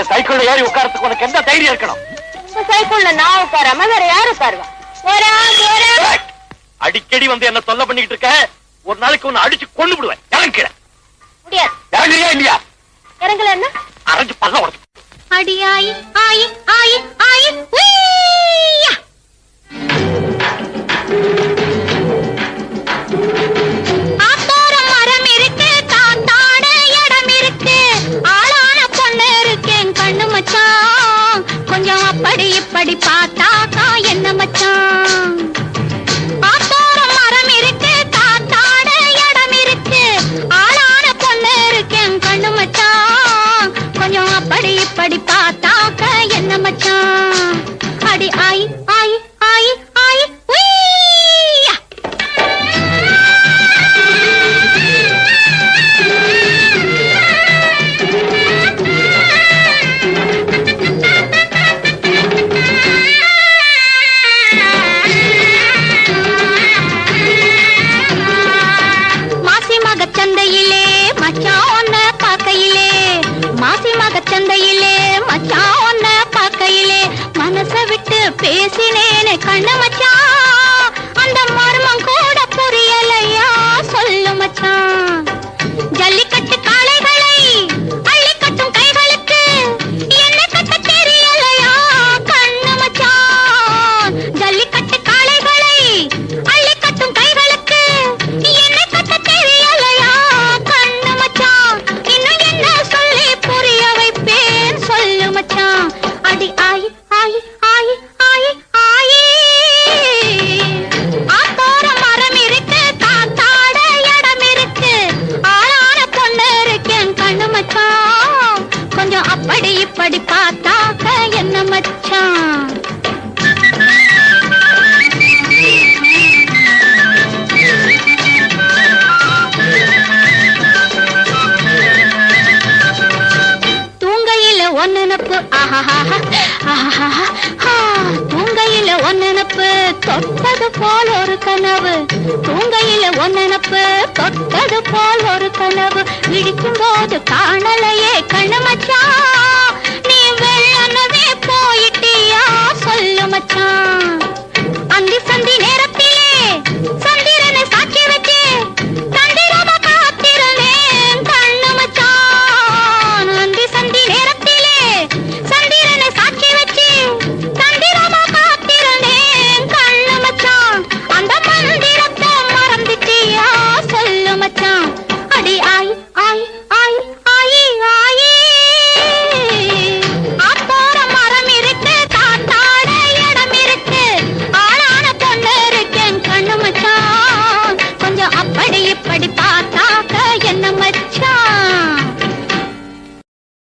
என் சைக்கிள்ல ஏறி உட்காரத்துக்கு உனக்கு எந்த தைரியம் இருக்கணும்? சைக்கிள்ல நான் உட்காராம வேற யாரு உட்காருவா? அடிக்கடி வந்து என்ன தொல்லை பண்ணிக்கிட்டு இருக்க. ஒரு நாளைக்கு உன்னை அடிச்சு கொண்டு விடுவேன் இறங்கிற அப்படி இப்படி பார்த்தாக்கா என்ன மச்சான்? ஆத்தோரம் மரம் இருக்கு தாத்தாட இடம் இருக்கு. ஆளான பொண்ணு இருக்கேன் கண்ணு மச்சான். கொஞ்சம் அப்படி இப்படி பேசினேனே கண்ணு மச்சான் அந்த மர்மம் கூட ஒன் நினப்பு தூங்கையில ஒன் நினப்பு தொட்டது போல் ஒரு கனவு. தூங்கையில ஒன் நினப்பு தொட்டது போல் ஒரு கனவு. விழிக்கும் போது காணலையே கண்ணமச்சா